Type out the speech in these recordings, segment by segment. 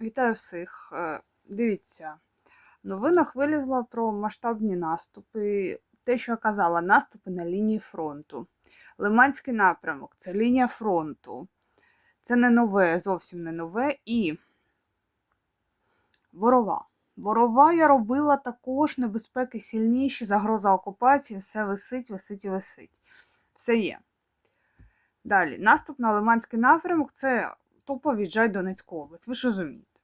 Вітаю всіх. Е, Дивіться, в новинах вилізло про масштабні наступи. Те, що я казала, наступи на лінії фронту. Лиманський напрямок це лінія фронту. Це не нове, зовсім не нове. І Борова. Борова я робила також небезпеки сильніші, загроза окупації, все висить, висить і висить. Все є. Далі, наступ на Лиманський напрямок це тупо віджай Донецьку область. Ви ж розумієте,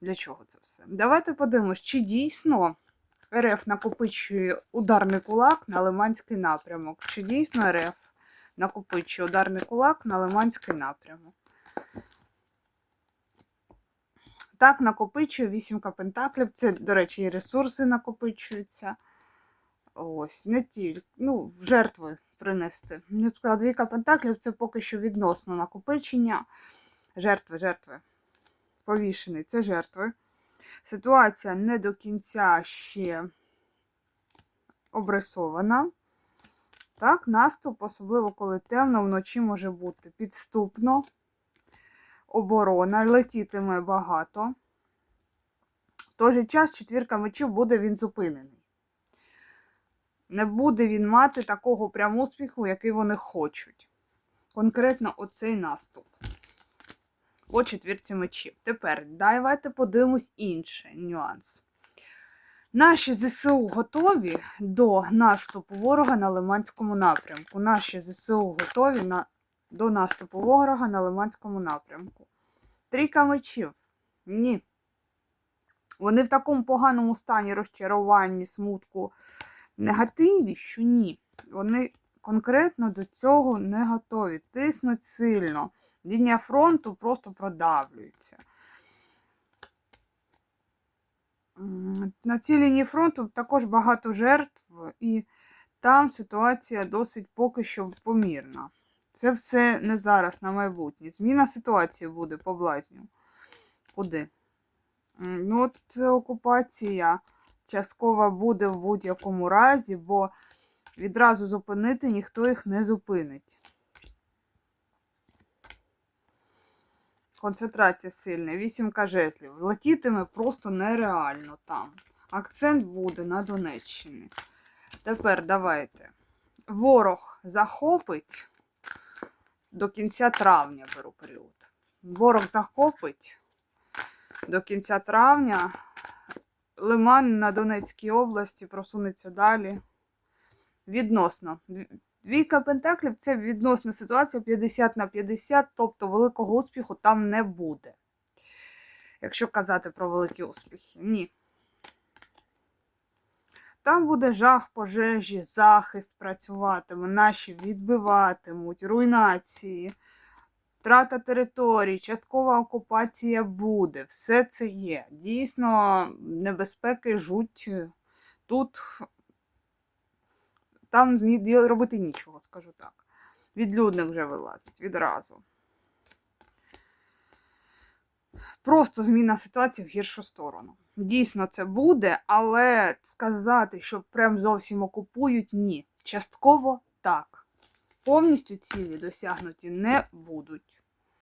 для чого це все? Давайте подивимось, чи дійсно РФ накопичує ударний кулак на Лиманський напрямок. Чи дійсно РФ накопичує ударний кулак на Лиманський напрямок? Так, накопичує вісімка пентаклів. Це, до речі, і ресурси накопичуються. Ось, не тільки, ну, жертви принести. Двійка пентаклів це поки що відносно накопичення. Жертви, жертви. Повішений, це жертви. Ситуація не до кінця ще обрисована. Так, наступ, особливо коли темно, вночі може бути підступно. Оборона, летітиме багато. В той же час четвірка мечів буде він зупинений. Не буде він мати такого прям успіху, який вони хочуть. Конкретно оцей наступ. По четвірці мечів. Тепер давайте подивимось інший нюанс. Наші ЗСУ готові до наступу ворога на Лиманському напрямку. Наші ЗСУ готові на, до наступу ворога на Лиманському напрямку. Трійка мечів. Ні. Вони в такому поганому стані розчаруванні, смутку, негативі, що ні. Вони конкретно до цього не готові. Тиснуть сильно. Лінія фронту просто продавлюється. На цій лінії фронту також багато жертв, і там ситуація досить поки що помірна. Це все не зараз, на майбутнє. Зміна ситуації буде по блазню. Куди? Ну, от окупація часткова буде в будь-якому разі, бо відразу зупинити ніхто їх не зупинить. Концентрація сильна, вісімка жезлів. Летітиме просто нереально там. Акцент буде на Донеччині. Тепер давайте. Ворог захопить до кінця травня беру період. Ворог захопить до кінця травня. Лиман на Донецькій області просунеться далі. Відносно. Двійка пентаклів це відносна ситуація 50 на 50, тобто великого успіху там не буде. Якщо казати про великі успіхи. Ні. Там буде жах пожежі, захист працюватиме, наші відбиватимуть, руйнації, втрата територій, часткова окупація буде. Все це є. Дійсно, небезпеки жуть тут. Там робити нічого, скажу так. Відлюдник вже вилазить відразу. Просто зміна ситуації в гіршу сторону. Дійсно, це буде, але сказати, що прям зовсім окупують, ні. Частково так. Повністю цілі досягнуті не будуть.